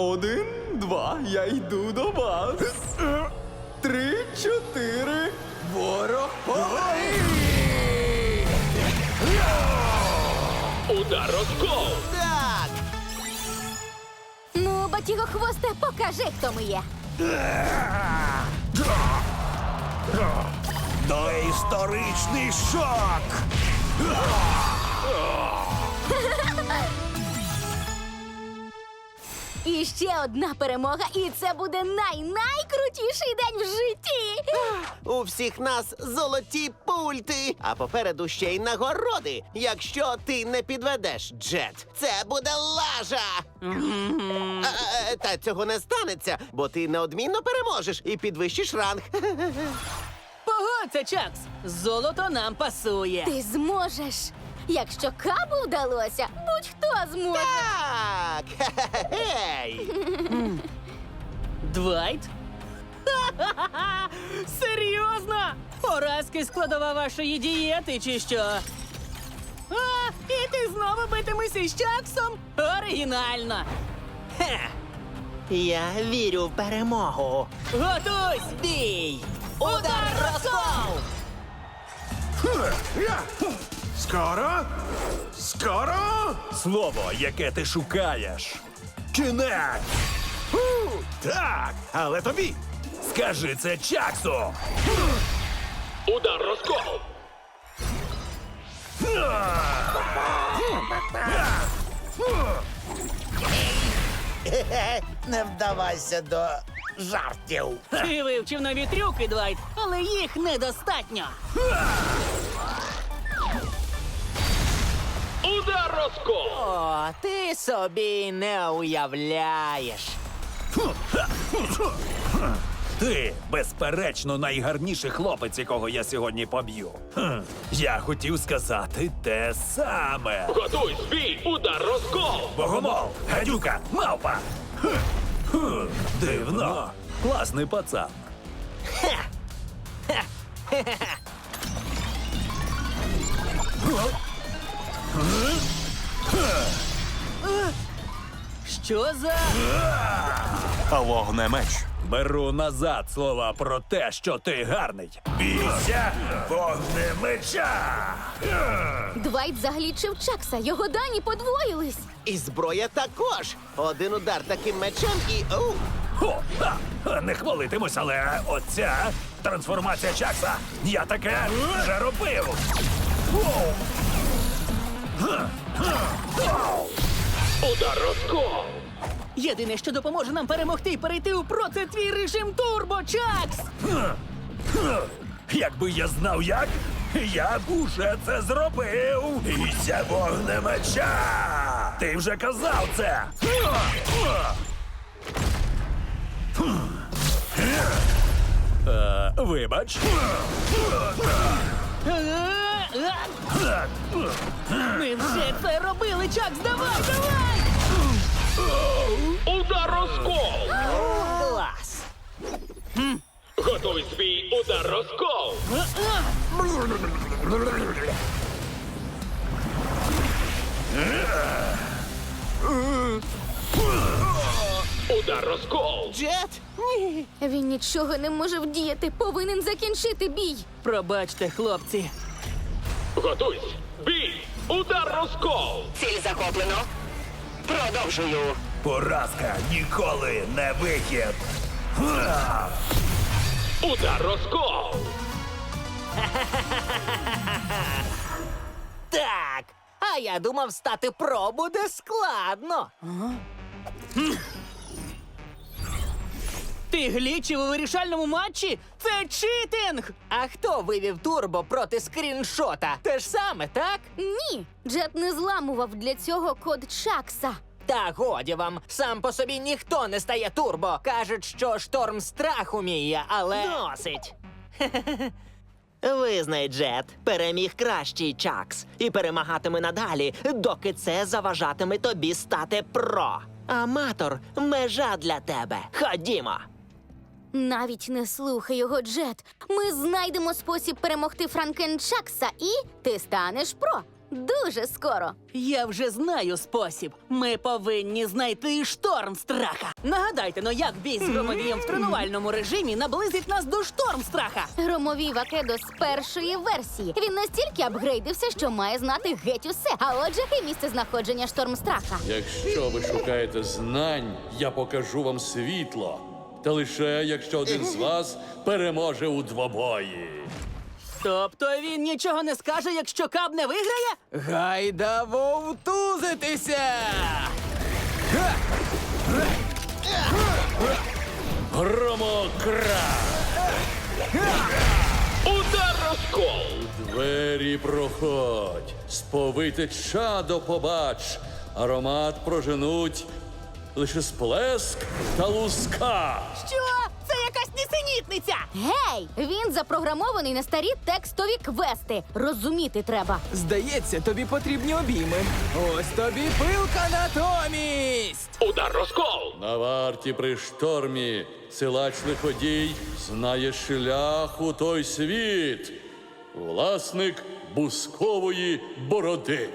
Один, два, я йду до вас. Три, чотири. Ворог погорів! Удар розкол! Так! Ну, батігохвосте, покажи, хто ми є. Доісторичний шок! І ще одна перемога, і це буде най-найкрутіший день в житті. У всіх нас золоті пульти, а попереду ще й нагороди. Якщо ти не підведеш Джет, це буде лажа. Е, Та цього не станеться, бо ти неодмінно переможеш і підвищиш ранг. Погодься, Чакс! Золото нам пасує. Ти зможеш. Якщо кабу вдалося, будь-хто зможе. Так! Хе-хе-хей! Двайт? Ха-ха-ха! Серйозно? Поразки складова вашої дієти, чи що? А, і ти знову битимешся з Чаксом? Оригінально! Хе. Я вірю в перемогу. Готуйсь! Бій! Удар розкол! Скоро? Скоро? Слово, яке ти шукаєш. Кінець! Фу, так, але тобі. Скажи це Чаксу! Удар розкол! Не вдавайся до жартів. Ти вивчив нові трюки, Двайт, але їх недостатньо. Удар розкол! О, ти собі не уявляєш. Ти, безперечно, найгарніший хлопець, якого я сьогодні поб'ю. Хм, я хотів сказати те саме. Готуй бій! Удар розкол! Богомол, гадюка, мавпа. Хм, хм, Дивно. Класний пацан. Що за. Вогнемеч. Беру назад слова про те, що ти гарний. Бійся вогнемеча! Двайт заглічив Чакса, його дані подвоїлись. І зброя також. Один удар таким мечем і. Оу! О, а, не хвалитимусь, але оця трансформація Чакса. Я таке вже робив. Воу! Удар розкол! Єдине, що допоможе нам перемогти і перейти у про це твій режим Турбо, Чакс! Якби я знав як, я б уже це зробив. Бійся вогнемеча! Ти вже казав це. Е, Вибач. Ми вже це робили, Чакс! Давай, давай! Удар розкол! Клас! Готуй бій! Удар розкол! Удар розкол! Джет? Ні. Він нічого не може вдіяти, повинен закінчити бій. Пробачте, хлопці. Готуйсь! Бій! Удар розкол! Ціль захоплено. Продовжую. Поразка ніколи не вихід. Удар розкол! Так. А я думав, стати про буде складно. Ти глічив у вирішальному матчі? Це читинг! А хто вивів турбо проти скріншота? Те ж саме, так? Ні, Джет не зламував для цього код Чакса. Та годі вам, сам по собі ніхто не стає турбо. Кажуть, що шторм страх уміє, але. Досить. Визнай, Джет, переміг кращий Чакс і перемагатиме надалі, доки це заважатиме тобі стати про. Аматор межа для тебе. Ходімо. Навіть не слухай його, Джет. Ми знайдемо спосіб перемогти Франкен Чакса і ти станеш про. Дуже скоро. Я вже знаю спосіб. Ми повинні знайти шторм страха. Нагадайте, ну як бій з громовієм в тренувальному режимі наблизить нас до шторм страха. Громовій Вакедо з першої версії. Він настільки апгрейдився, що має знати геть усе. А отже, і місце знаходження штормстраха. Якщо ви шукаєте знань, я покажу вам світло. Та лише якщо один з вас переможе у двобої. Тобто він нічого не скаже, якщо каб не виграє? Гайда вовтузитися! Громокра! Удар розкол! Двері проходь, сповите чадо побач, аромат проженуть лише сплеск та луска. Що? Це якась нісенітниця! Гей! Він запрограмований на старі текстові квести. Розуміти треба. Здається, тобі потрібні обійми. Ось тобі пилка натомість! Удар розкол! На варті при штормі силач лиходій знає шлях у той світ. Власник бускової бороди.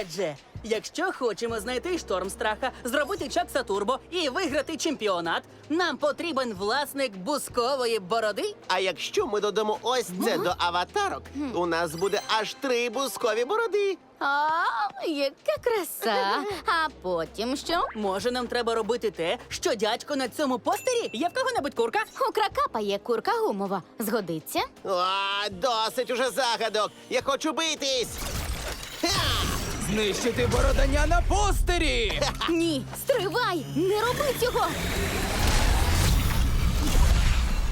Отже, якщо хочемо знайти шторм страха, зробити Чакса Турбо і виграти чемпіонат, нам потрібен власник бускової бороди. А якщо ми додамо ось це до аватарок, у нас буде аж три бускові бороди. А, яка краса! А потім що? Може, нам треба робити те, що дядько на цьому постері? Є в кого-небудь курка? У кракапа є курка гумова. Згодиться? О, досить уже загадок. Я хочу битись. Знищити бородання на постері! Ні, стривай! Не роби цього!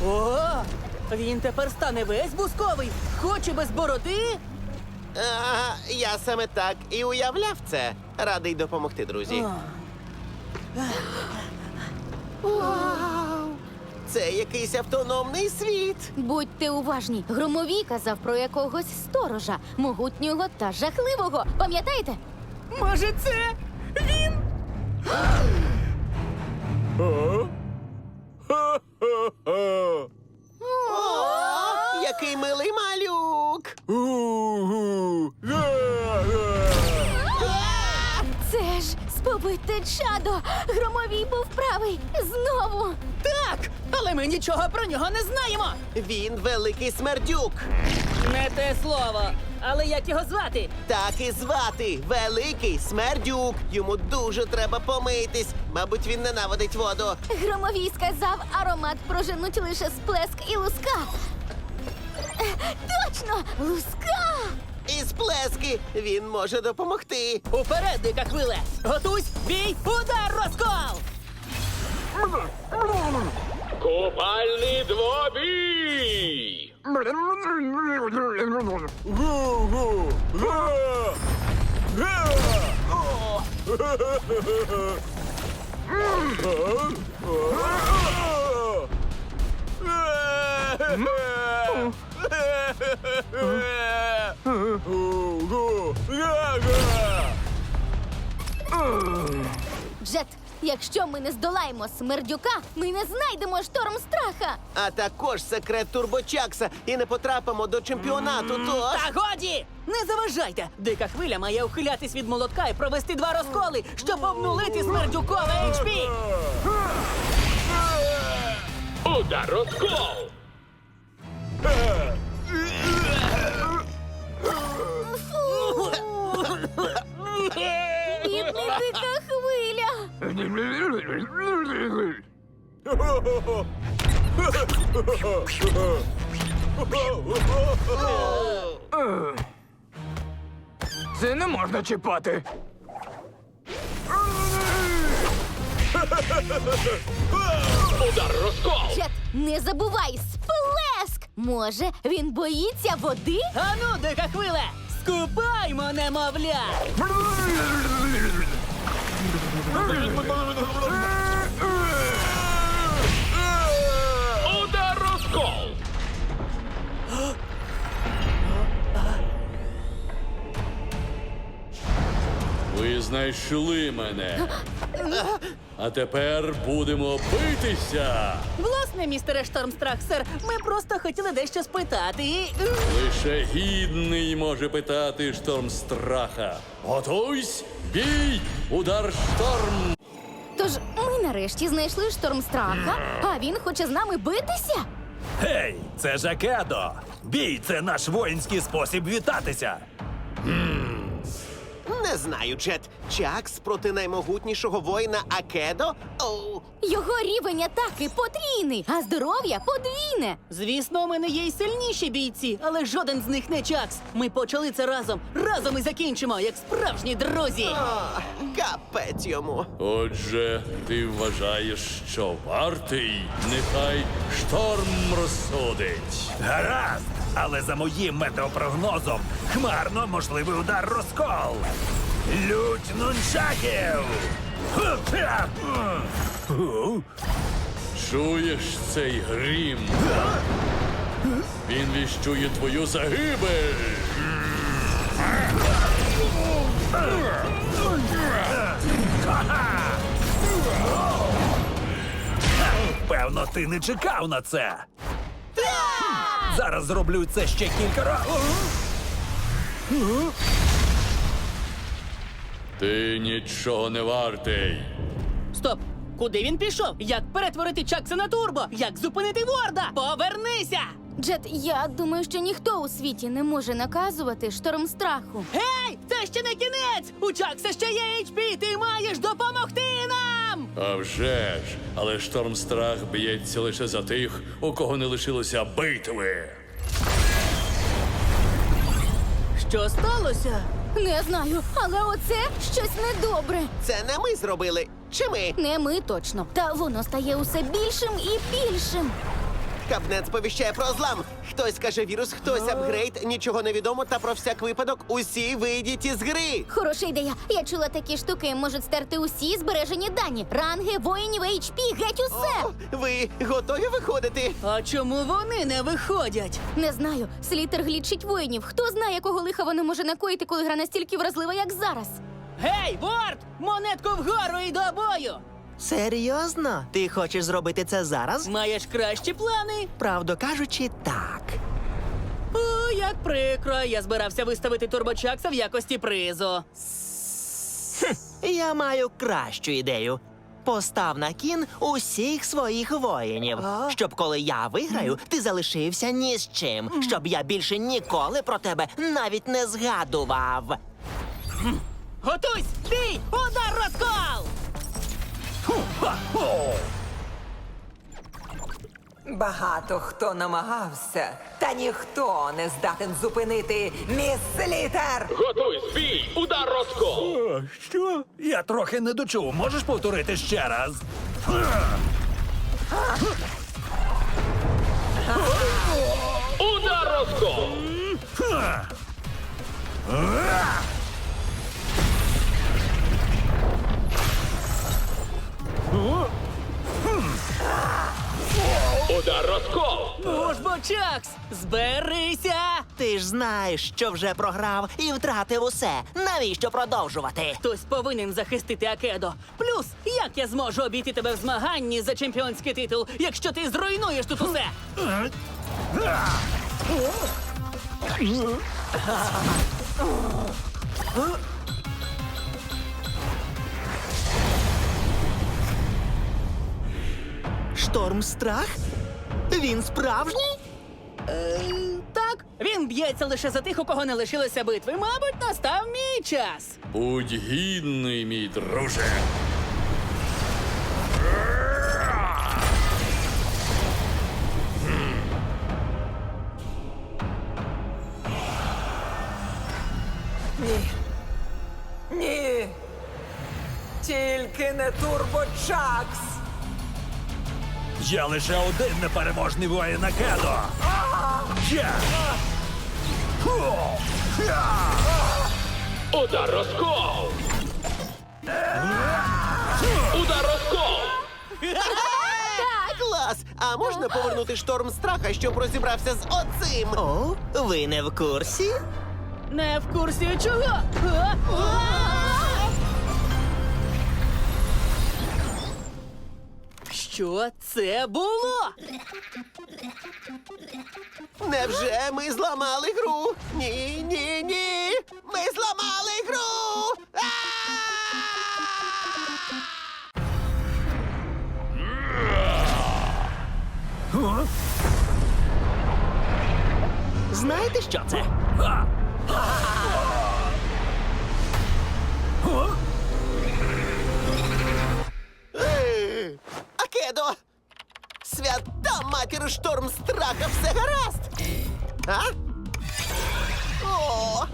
О, він тепер стане весь бусковий. Хоче без бороди? Ага, я саме так і уявляв це. Радий допомогти, друзі. Вау! Це якийсь автономний світ. Будьте уважні. Громовій казав про якогось сторожа, могутнього та жахливого. Пам'ятаєте? Може, це він? О, який милий малюк. Це ж сповите чадо! Громовій був правий! Знову! Так, але ми нічого про нього не знаємо. Він великий смердюк. Не те слово. Але як його звати? Так і звати Великий Смердюк. Йому дуже треба помитись. Мабуть, він ненавидить воду. Громовій сказав, аромат проженуть лише сплеск і луска. Точно! Луска! І сплески він може допомогти. Уперед, дика хвиле! Готуйсь, бій, удар, розкол! Купальний двобій! Джет, якщо ми не здолаємо смердюка, ми не знайдемо шторм страха. А також секрет турбочакса і не потрапимо до чемпіонату. Тож Та годі! Не заважайте! Дика хвиля має ухилятись від молотка і провести два розколи, щоб обнулити смердюкове HP! Удар розкол! Це не можна чіпати. Удар розкол! Джет, не забувай сплеск! Може, він боїться води? Ану, дика хвиле! Скупаймо, немовля! Знайшли мене. А тепер будемо битися. Власне, містере Штормстрах, сер, ми просто хотіли дещо спитати. і... Лише гідний може питати шторм страха. Готуйсь! Бій! Удар шторм! Тож ми нарешті знайшли шторм страха, а він хоче з нами битися. Гей, це ж Акедо! Бій це наш воїнський спосіб вітатися. Не знаю, Джет. Чакс проти наймогутнішого воїна Акедо? Оу, Його рівень атаки потрійний, а здоров'я подвійне. Звісно, у мене є й сильніші бійці, але жоден з них не Чакс. Ми почали це разом. Разом і закінчимо, як справжні друзі. а, капець йому. Отже, ти вважаєш, що вартий? Нехай шторм розсудить. Гаразд! Але за моїм метеопрогнозом хмарно можливий удар розкол. Лють нунчаків! Чуєш цей грім? Він віщує твою загибель. Певно, ти не чекав на це. Зараз зроблю це ще кілька разів. Ти нічого не вартий. Стоп! Куди він пішов? Як перетворити Чакса на турбо? Як зупинити Ворда? Повернися! Джет, я думаю, що ніхто у світі не може наказувати шторм страху. Гей! Це ще не кінець! У Чакса ще є HP! Ти маєш допомогти нам! А вже ж, але шторм страх б'ється лише за тих, у кого не лишилося битви. Що сталося? Не знаю, але оце щось недобре. Це не ми зробили. Чи ми? Не ми точно. Та воно стає усе більшим і більшим. Кабнет сповіщає про злам. Хтось каже вірус, хтось апгрейд, нічого не відомо, та про всяк випадок усі вийдіть із гри. Хороша ідея. Я чула, такі штуки можуть стерти усі збережені дані. Ранги, воїнів, HP, геть усе. О, ви готові виходити? А чому вони не виходять? Не знаю. Слітер глічить воїнів. Хто знає, якого лиха воно може накоїти, коли гра настільки вразлива, як зараз. Гей, Ворд! Монетку вгору і до бою! Серйозно? Ти хочеш зробити це зараз? Маєш кращі плани? Правду кажучи, так. О, як прикро. Я збирався виставити турбочакса в якості призу. Я маю кращу ідею. Постав на кін усіх своїх воїнів, щоб коли я виграю, ти залишився ні з чим, щоб я більше ніколи про тебе навіть не згадував. Готуйсь! Бій! Удар розкол! Багато хто намагався, та ніхто не здатен зупинити міс Літер! Готуйсь, бій! Удар розкол! О, Що? Я трохи не дочув. Можеш повторити ще раз? Удар розкол! Удар розкол! Ну ж бо, Чакс! Зберися! Ти ж знаєш, що вже програв і втратив усе. Навіщо продовжувати? Хтось повинен захистити Акедо. Плюс, як я зможу обійти тебе в змаганні за чемпіонський титул, якщо ти зруйнуєш тут усе? Шторм страх? Він справжній? Так, він б'ється лише за тих, у кого не лишилося битви. Мабуть, настав мій час. Будь гідний, мій друже. Ні. Тільки не турбочакс! Я лише один непереможний воїн Акедо. Я! Удар розкол! Удар розкол! Клас! А можна повернути шторм страха, щоб розібрався з оцим? О, ви не в курсі? Не в курсі чого? А? А? Що це було? Невже ми зламали гру? Ні, ні, ні. Ми зламали гру. А! Знаєте, що це? Матір шторм страха, все гаразд! А? О!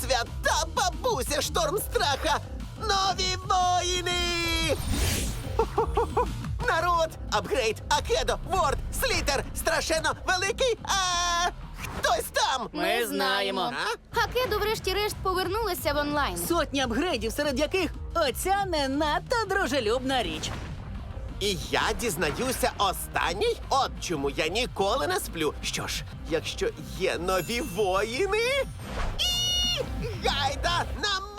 Свята бабуся шторм страха! Нові воїни! Народ! Апгрейд! Акедо! Ворд! Слітер! Страшенно великий! А хтось там! Ми знаємо. А? Хакеду врешті-решт повернулися в онлайн. Сотні апгрейдів, серед яких оця не надто дружелюбна річ. І я дізнаюся останній? От чому я ніколи не сплю. Що ж, якщо є нові воїни. І гайда на маркетплейс!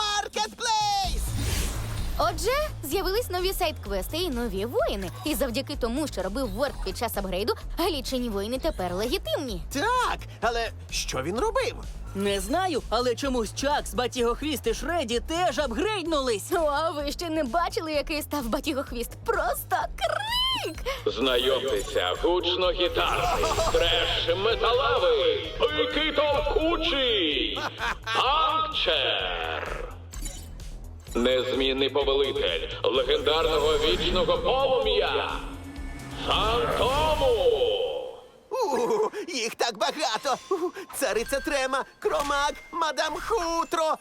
Отже, з'явились нові сайт-квести і нові воїни. І завдяки тому, що робив Ворд під час апгрейду, глічені воїни тепер легітимні. Так, але що він робив? Не знаю, але чомусь Чакс, Батігохвіст і Шреді теж апгрейднулись. О, а ви ще не бачили, який став батігохвіст? Просто крик! Знайомтеся, гучно гітарний, треш металевий, пики товкучий, Анкчер. Незмінний повелитель легендарного вічного полум'я. Фантому. У, їх так багато. У, цариця Трема, Кромак, мадам Хутро. О,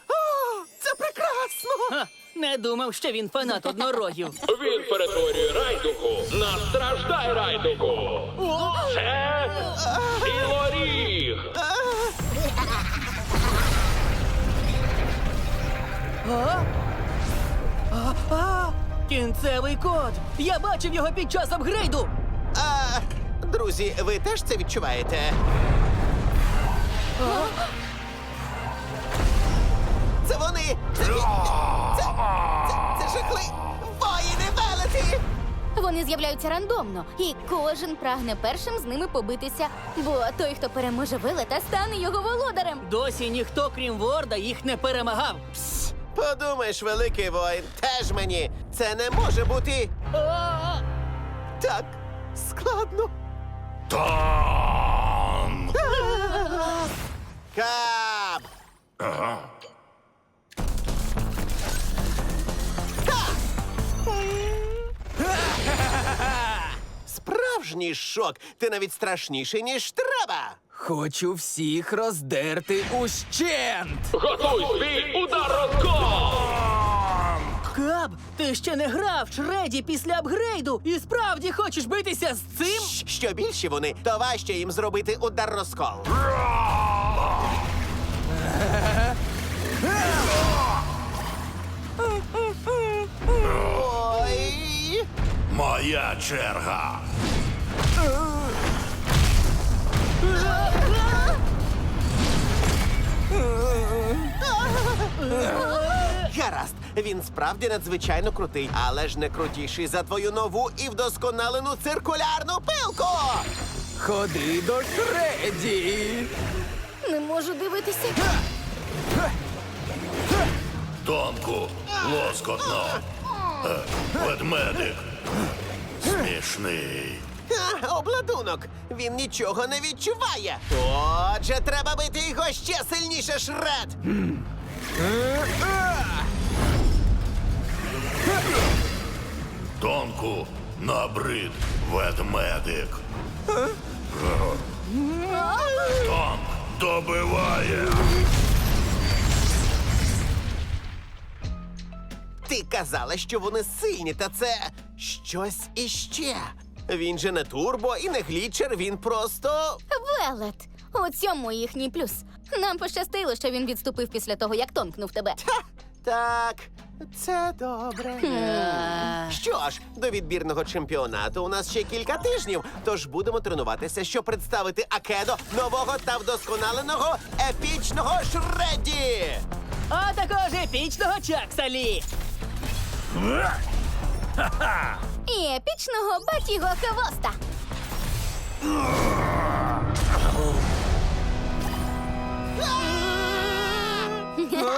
це прекрасно! Ха, не думав, що він фанат однорогів. Він перетворює райдуку на страждай райдуку. Це цілоріг. А, кінцевий код. Я бачив його під час апгрейду. А, друзі, ви теж це відчуваєте? Це вони! Це, це, це, це жахли! Воїни велеті! Вони з'являються рандомно, і кожен прагне першим з ними побитися. Бо той, хто переможе велета, стане його володарем. Досі ніхто, крім Ворда, їх не перемагав. Подумаєш, великий воїн, теж мені. Це не може бути так складно. Там! Кап! Справжній шок! Ти навіть страшніший, ніж треба! Хочу всіх роздерти ущент! Готуй свій удар розкол! Каб, ти ще не грав Шреді після апгрейду і справді хочеш битися з цим? Що більші вони, то важче їм зробити удар розкол. Ой! Моя черга! Він справді надзвичайно крутий, але ж не крутіший за твою нову і вдосконалену циркулярну пилку! Ходи до Шреді! Не можу дивитися. Тонку, лоскотно. Е, Ведмедик. Смішний. Ха, обладунок! Він нічого не відчуває. Отже, треба бити його ще сильніше шред. Тонку набрид ведмедик. Тонк добиває. Ти казала, що вони сильні, та це щось іще. Він же не турбо і не глічер, він просто. Велет. У цьому їхній плюс. Нам пощастило, що він відступив після того, як тонкнув тебе. Ха, так, це добре. Що ж, до відбірного чемпіонату у нас ще кілька тижнів, тож будемо тренуватися, щоб представити Акедо нового та вдосконаленого епічного Шредді! А також епічного Чаксалі. І епічного Батіго Хвоста. Я